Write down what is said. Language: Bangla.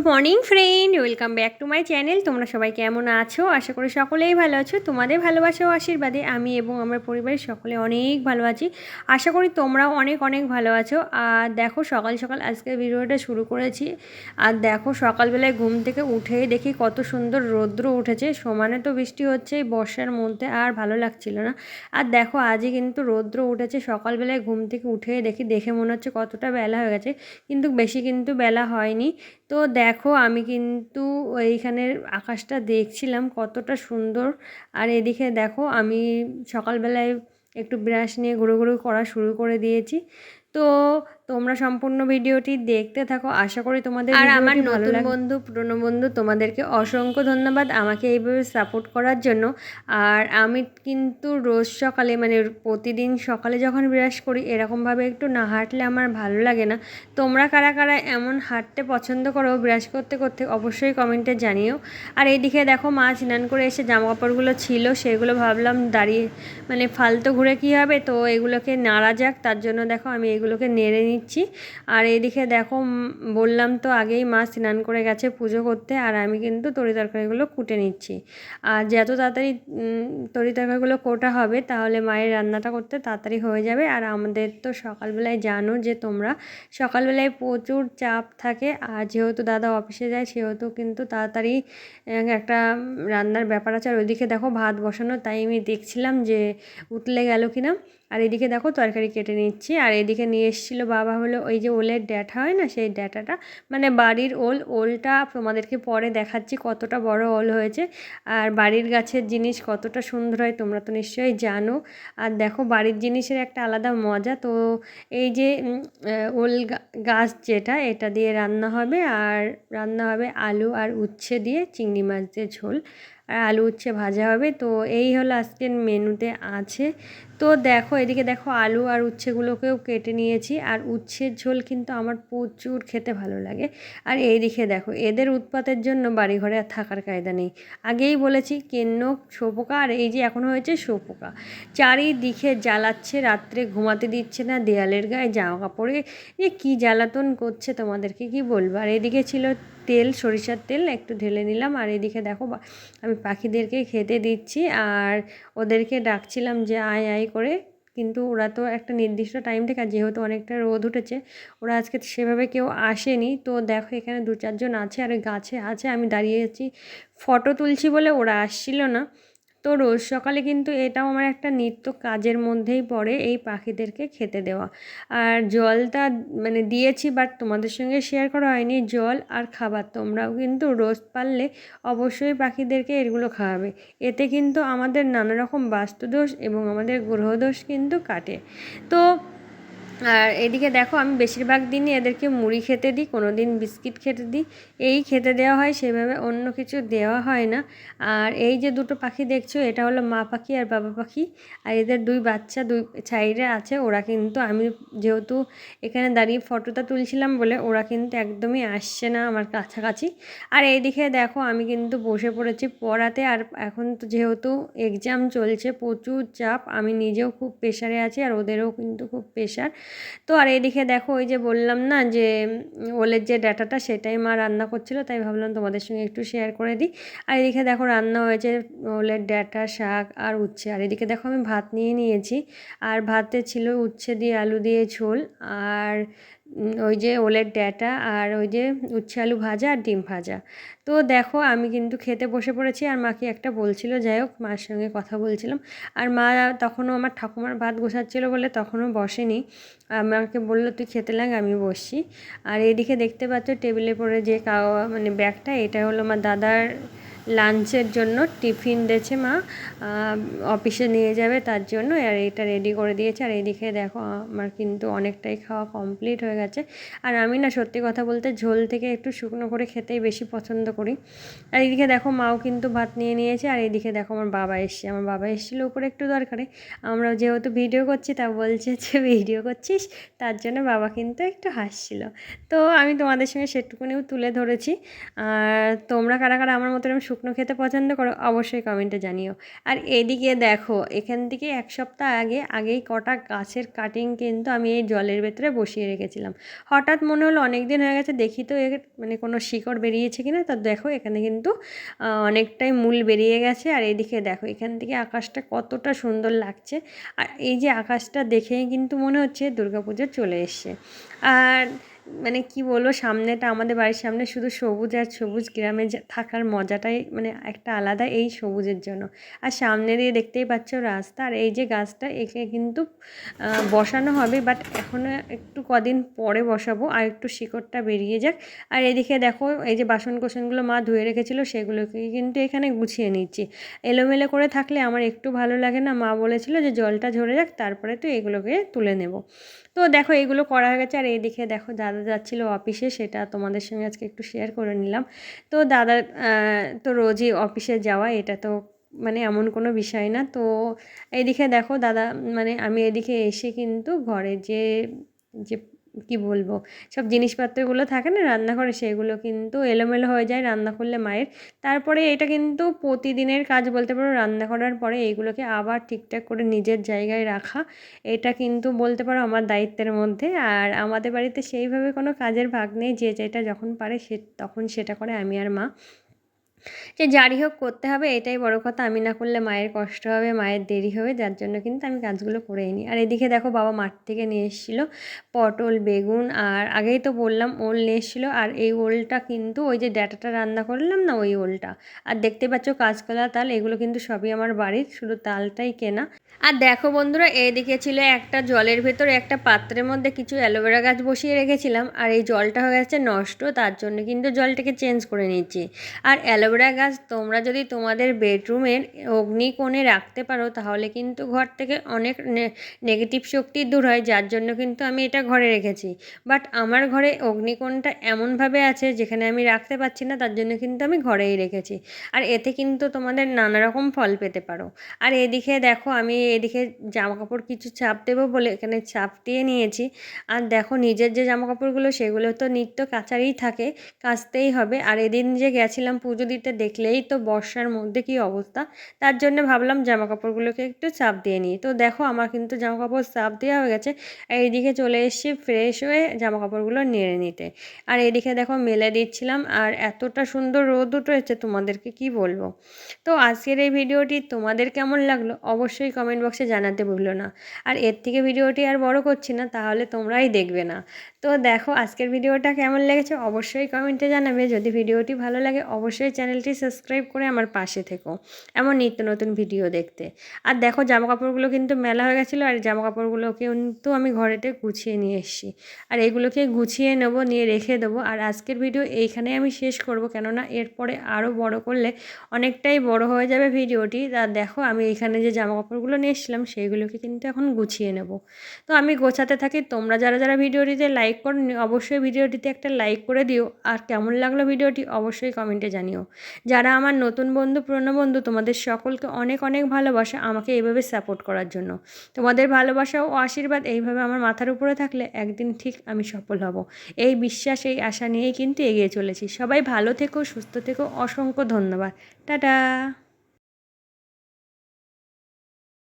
Morning friend, welcome back to my channel. তোমরা সবাই কেমন আছো? আশা করি সকলেই ভালো আছো। তোমাদের ভালোবাসা ও আশীর্বাদে আমি এবং আমার পরিবারের সকলে অনেক ভালো আছি। আশা করি তোমরাও অনেক অনেক ভালো আছো। আর দেখো, সকাল সকাল আজকে ভিডিওটা শুরু করেছি। আর দেখো, সকালবেলায় ঘুম থেকে উঠেই দেখি কত সুন্দর রৌদ্র উঠেছে। সমানে তো বৃষ্টি হচ্ছে বর্ষার মধ্যে, আর ভালো লাগছিল না। আর দেখো, আজই কিন্তু রৌদ্র উঠেছে। সকালবেলায় ঘুম থেকে উঠেই দেখি, দেখে মনে হচ্ছে কতটা বেলা হয়ে গেছে। কিন্তু বেশি কিন্তু বেলা হয়নি। তো দেখো আমি কিন্তু এইখানের আকাশটা দেখছিলাম কতটা সুন্দর। আর এদিকে দেখো আমি সকালবেলায় একটু ব্রাশ নিয়ে ঘুরো ঘুরো করা শুরু করে দিয়েছি। তো তোমরা সম্পূর্ণ ভিডিওটি দেখতে থাকো। আশা করি তোমাদের আর আমার নতুন বন্ধু পুরনো বন্ধু তোমাদেরকে অসংখ্য ধন্যবাদ আমাকে এইভাবে সাপোর্ট করার জন্য। আর আমি কিন্তু রোজ সকালে মানে প্রতিদিন সকালে যখন ব্রাশ করি এরকমভাবে একটু না হাঁটলে আমার ভালো লাগে না। তোমরা কারা কারা এমন হাঁটতে পছন্দ করো ব্রাশ করতে করতে অবশ্যই কমেন্টে জানিও। আর এইদিকে দেখো মা স্নান করে এসে জামা কাপড়গুলো ছিল সেগুলো ভাবলাম দাঁড়িয়ে মানে ফালতু ঘুরে কী হবে? তো এগুলোকে নাড়া যাক তার জন্য দেখো আমি এগুলোকে নেড়ে নিচ্ছি। আর এদিকে দেখো বললাম তো আগেই মা স্নান করে গেছে পুজো করতে, আর আমি কিন্তু তরি তরকারিগুলো কুটে নিচ্ছি। আর যত তাড়াতাড়ি তরি তরকারিগুলো কোটা হবে, তাহলে মায়ের রান্নাটা করতে তাড়াতাড়ি হয়ে যাবে। আর আমাদের তো সকালবেলায় জানো যে তোমরা, সকালবেলায় প্রচুর চাপ থাকে, আর যেহেতু দাদা অফিসে যায়, সেহেতু কিন্তু তাড়াতাড়ি একটা রান্নার ব্যাপার আছে। আর ওইদিকে দেখো ভাত বসানো, তাই আমি দেখছিলাম যে উতলে গেল কিনা। আর এদিকে দেখো তরকারি কেটে নিচ্ছি। আর এদিকে নিয়ে এসেছিল বাবা হলো ওই যে ওলের ড্যাটা হয় না সেই ড্যাটাটা মানে বাড়ির ওল, ওলটা তোমাদেরকে পরে দেখাচ্ছি কতটা বড় ওল হয়েছে। আর বাড়ির গাছের জিনিস কতটা সুন্দর হয়, তোমরা তো নিশ্চয়ই জানো। আর দেখো বাড়ির জিনিসের একটা আলাদা মজা, তো এই যে ওল গাছ যেটা, এটা দিয়ে রান্না হবে। আর রান্না হবে আলু আর উচ্ছে দিয়ে চিংড়ি মাছ দিয়ে ঝোল। আর আলু উচ্ছে ভাজা হবে। তো এই হলো আজকের মেনুতে আছে। তো দেখো, এদিকে দেখো আলু আর উচ্ছেগুলোকেও কেটে নিয়েছি। আর উচ্ছের ঝোল কিন্তু আমার প্রচুর খেতে ভালো লাগে। আর এইদিকে দেখো, এদের উৎপাতের জন্য বাড়িঘরে আর থাকার কায়দা নেই। আগেই বলেছি, কেন্নক, শোপোকা আর এই যে এখন হয়েছে শোপোকা। চারিদিকে জ্বালাচ্ছে, রাত্রে ঘুমাতে দিচ্ছে না, দেয়ালের গায়ে জামা কাপড়ে এ কী জ্বালাতন করছে তোমাদেরকে কি বলব? আর এদিকে ছিল তেল, সরিষার তেল একটু ঢেলে নিলাম। আর এদিকে দেখো আমি পাখিদেরকে খেতে দিচ্ছি। আর ওদেরকে ডাকছিলাম যে আয় আয় করে। কিন্তু ওরা তো একটা নির্দিষ্ট টাইম থেকে যেহেতু অনেকটা রোদ উঠেছে, ওরা আজকে সেভাবে কেউ আসেনি। তো দেখো, এখানে দু চারজন আছে, আর গাছে আছে। আমি দাঁড়িয়ে আছি ফটো তুলছি বলে ওরা আসছিল না। তো রোজ সকালে কিন্তু এটাও আমার একটা নিত্য কাজের মধ্যেই পড়ে এই পাখিদেরকে খেতে দেওয়া। আর জলটা মানে দিয়েছি বাট তোমাদের সঙ্গে শেয়ার করা হয়নি, জল আর খাবার তোমরাও কিন্তু রোজ পারলে অবশ্যই পাখিদেরকে এগুলো খাওয়াবে। এতে কিন্তু আমাদের নানা রকম বাস্তুদোষ এবং আমাদের গ্রহদোষ কিন্তু কাটে। তো আর এদিকে দেখো, আমি বেশিরভাগ দিনই এদেরকে মুড়ি খেতে দিই কোনো দিন বিস্কিট খেতে দিই। এই খেতে দেওয়া হয়, সেভাবে অন্য কিছু দেওয়া হয় না। আর এই যে দুটো পাখি দেখছ, এটা হলো মা পাখি আর বাবা পাখি। আর এদের দুই বাচ্চা, দুই সাইডে আছে, ওরা কিন্তু, আমি যেহেতু এখানে দাঁড়িয়ে ফটোটা তুলছিলাম বলে, ওরা কিন্তু একদমই আসছে না আমার কাছাকাছি। আর এইদিকে দেখো, আমি কিন্তু বসে পড়েছি পড়াতে, আর এখন তো যেহেতু এক্সাম চলছে, প্রচুর চাপ, আমি নিজেও খুব প্রেশারে আছি, আর ওদেরও কিন্তু খুব প্রেশার তো আর এদিকে দেখো, ওই যে বললাম না যে ওলের যে ডাটাটা সেটাই মা রান্না করছিল, তাই ভাবলাম তোমাদের সঙ্গে একটু শেয়ার করে দিই। আর এদিকে দেখো, রান্না হয়েছে ওলের ডাটা, শাক আর উচ্ছে। আর এদিকে দেখো, আমি ভাত নিয়ে নিয়েছি। আর ভাতে ছিল উচ্ছে দিয়ে আলু দিয়ে ঝোল। আর ওই যে ওলের ড্যাটা আর ওই যে উচ্ছে আলু ভাজা আর ডিম ভাজা। তো দেখো, আমি কিন্তু খেতে বসে পড়েছি আর মাকে একটা বলছিল, যাই হোক, মার সঙ্গে কথা বলছিলাম। আর মা তখনও আমার ঠাকুমার ভাত গোছাচ্ছিলো বলে তখনও বসেনি। আমাকে বলল, তুই খেতে লাগ আমি বসছি। আর এদিকে দেখতে পাচ্ছ, টেবিলে পড়ে যে কাওয়া মানে ব্যাগটা, এটা হলো আমার দাদার লাঞ্চের জন্য টিফিন দিয়েছে মা। অফিসে নিয়ে যাবে তার জন্য। আর এটা রেডি করে দিয়েছে। আর এদিকে দেখো, আমার কিন্তু অনেকটাই খাওয়া কমপ্লিট হয়ে গেছে। আর আমি না সত্যি কথা বলতে ঝোল থেকে একটু শুকনো করে খেতেই বেশি পছন্দ করি। আর এদিকে দেখো, মাও কিন্তু ভাত নিয়ে নিয়েছে। আর এদিকে দেখো, আমার বাবা এসছে। আমার বাবা এসেছিল উপরে একটু দরকারে। আমরা যেহেতু ভিডিও করছি, তা বলছে যে, ভিডিও করছিস? তার জন্য বাবা কিন্তু একটু হাসছিল। তো আমি তোমাদের সঙ্গে সেটুকুনিও তুলে ধরেছি। আর তোমরা কারা কারা আমার মতো এরকম শুকনো খেতে পছন্দ করো, অবশ্যই কমেন্টে জানিও। আর এদিকে দেখো, এখান থেকে এক সপ্তাহ আগে, আগেই কটা গাছের কাটিং কিন্তু আমি এই জলের ভেতরে বসিয়ে রেখেছিলাম। হঠাৎ মনে হলো অনেক দিন হয়ে গেছে, দেখি তো এর মানে কোনো শিকড় বেরিয়েছে কিনা, তা দেখো এখানে কিন্তু অনেকটাই মূল বেরিয়ে গেছে। আর এদিকে দেখো, এখান থেকে আকাশটা কতটা সুন্দর লাগছে। আর এই যে আকাশটা দেখেই কিন্তু মনে হচ্ছে দুর্গাপুজো চলে এসছে। আর মানে কি বলব, সামনেটা আমাদের বাড়ির সামনে শুধু সবুজ আর সবুজ গ্রামে থাকার মজাটাই মানে একটা আলাদা এই সবুজের জন্য। আর সামনে দিয়ে দেখতেই পাচ্ছ রাস্তা, আর এই যে গাছটা একে কিন্তু বসানো হবে বাট এখনও একটু কদিন পরে বসাবো, আর একটু শিকড়টা বেরিয়ে যাক। আর এদিকে দেখো, এই যে বাসন কোসনগুলো মা ধুয়ে রেখেছিলো সেগুলোকে কিন্তু এখানে গুছিয়ে নিচ্ছি। এলোমেলো করে থাকলে আমার একটু ভালো লাগে না, মা বলেছিল যে জলটা ঝরে যাক, তারপরে তো এগুলোকে তুলে নেব। তো দেখো এগুলো করা হয়ে গেছে, আর এইদিকে দেখো যাচ্ছিল অফিসে, সেটা তোমাদের সঙ্গে আজকে একটু শেয়ার করে নিলাম। তো দাদা তো রোজই অফিসে যাওয়া, এটা তো মানে এমন কোনো বিষয় না। তো এইদিকে দেখো দাদা মানে আমি এদিকে এসে কিন্তু ঘরে যে যে কি বলব? সব জিনিসপত্রগুলো থাকে না রান্নাঘরে, সেগুলো কিন্তু এলোমেলো হয়ে যায় রান্না করলে মায়ের। তারপরে এটা কিন্তু প্রতিদিনের কাজ বলতে পারো, রান্না করার পরে এইগুলোকে আবার ঠিকঠাক করে নিজের জায়গায় রাখা। এটা কিন্তু বলতে পারো আমার দায়িত্বের মধ্যে। আর আমাদের বাড়িতে সেইভাবে কোনো কাজের ভাগ নেই, যে যেটা যখন পারে সে, তখন সেটা করে আমি আর মা। যে যারই হোক করতে হবে, এটাই বড় কথা। আমি না করলে মায়ের কষ্ট হবে, মায়ের দেরি হবে, যার জন্য কিন্তু আমি কাজগুলো করেই নিই। আর এদিকে দেখো বাবা মাঠ থেকে নিয়ে এসেছিল পটল, বেগুন, আর আগেই তো বললাম ওল নিয়ে এসেছিল। আর এই ওলটা কিন্তু ওই যে ডাটাটা রান্না করলাম না, ওই ওলটা। আর দেখতে পাচ্ছ কাঁচকলা তাল, এগুলো কিন্তু সবই আমার বাড়ির, শুধু তালটাই কেনা। আর দেখো বন্ধুরা এইদিকে ছিল একটা জলের ভেতরে একটা পাত্রের মধ্যে কিছু অ্যালোভেরা গাছ বসিয়ে রেখেছিলাম। আর এই জলটা হয়ে গেছে নষ্ট, তার জন্য কিন্তু জলটাকে চেঞ্জ করে নিচ্ছি আর অ্যালোভেরা গাছ তোমরা যদি তোমাদের বেডরুমের অগ্নিকোণে রাখতে পারো, তাহলে কিন্তু ঘর থেকে অনেক নেগেটিভ শক্তি দূর হয়, যার জন্য কিন্তু আমি এটা ঘরে রেখেছি। বাট আমার ঘরে অগ্নিকোণটা এমনভাবে আছে, যেখানে আমি রাখতে পারছি না, তার জন্য কিন্তু আমি ঘরেই রেখেছি। আর এতে কিন্তু তোমাদের নানা রকম ফল পেতে পারো। আর এদিকে দেখো, আমি এদিকে জামা কাপড় কিছু চাপ দেবো বলে এখানে চাপ দিয়ে নিয়েছি। আর দেখো, নিজের যে জামা কাপড়গুলো সেগুলো তো নিত্য কাচারই থাকে, কাচতেই হবে। আর এদিন যে গেছিলাম পুজো দিতে দেখলেই তো বর্ষার মধ্যে কি অবস্থা? তার জন্য ভাবলাম জামা কাপড়গুলোকে একটু চাপ দিয়ে নিই। তো দেখো আমার কিন্তু জামা কাপড় চাপ দেওয়া হয়ে গেছে। এইদিকে চলে এসেছি ফ্রেশ হয়ে জামা কাপড়গুলো নেড়ে নিতে। আর এদিকে দেখো মেলে দিচ্ছিলাম আর এতটা সুন্দর রোদ উঠেছে তোমাদেরকে কি বলব? তো আজকের এই ভিডিওটি তোমাদের কেমন লাগল অবশ্যই কমেন্ট বক্সে জানাতে ভুলো না। আর এর থেকে ভিডিওটি আর বড় করছি না, তাহলে তোমরাই দেখবে না। তো দেখো আজকের ভিডিওটা কেমন লেগেছে অবশ্যই কমেন্টে জানাবে। যদি ভিডিওটি ভালো লাগে অবশ্যই চ্যানেলটি সাবস্ক্রাইব করে আমার পাশে থেকো। এমন নিত্য নতুন ভিডিও দেখতে। আর দেখো জামা কাপড়গুলো কিন্তু মেলা হয়ে গেছিল আর জামা কাপড়গুলো কিন্তু আমি ঘরেতে গুছিয়ে নিয়ে এসেছি। আর এগুলোকে গুছিয়ে নেব, নিয়ে রেখে দেবো। আর আজকের ভিডিও এইখানে আমি শেষ করব। কেননা এরপরে আরও বড় করলে অনেকটাই বড় হয়ে যাবে ভিডিওটি। তা দেখো, আমি এখানে যে জামা কাপড়গুলো নিয়ে এসেছিলাম, সেইগুলোকে কিন্তু এখন গুছিয়ে নেব। তো আমি গোছাতে থাকি। তোমরা যারা যারা ভিডিওটিতে লাইক করো অবশ্যই ভিডিওটিতে একটা লাইক করে দিও। আর কেমন লাগল ভিডিওটি, অবশ্যই কমেন্টে জানিও। যারা আমার নতুন বন্ধু, পুরনো বন্ধু, তোমাদের সকলকে অনেক অনেক ভালোবাসা আমাকে এইভাবে সাপোর্ট করার জন্য। তোমাদের ভালোবাসা ও আশীর্বাদ এইভাবে আমার মাথার উপরে থাকলে একদিন ঠিক আমি সফল হব। এই বিশ্বাস, এই আশা নিয়েই কিন্তু এগিয়ে চলেছি। সবাই ভালো থেকো, সুস্থ থেকো। অসংখ্য ধন্যবাদ। টাটা!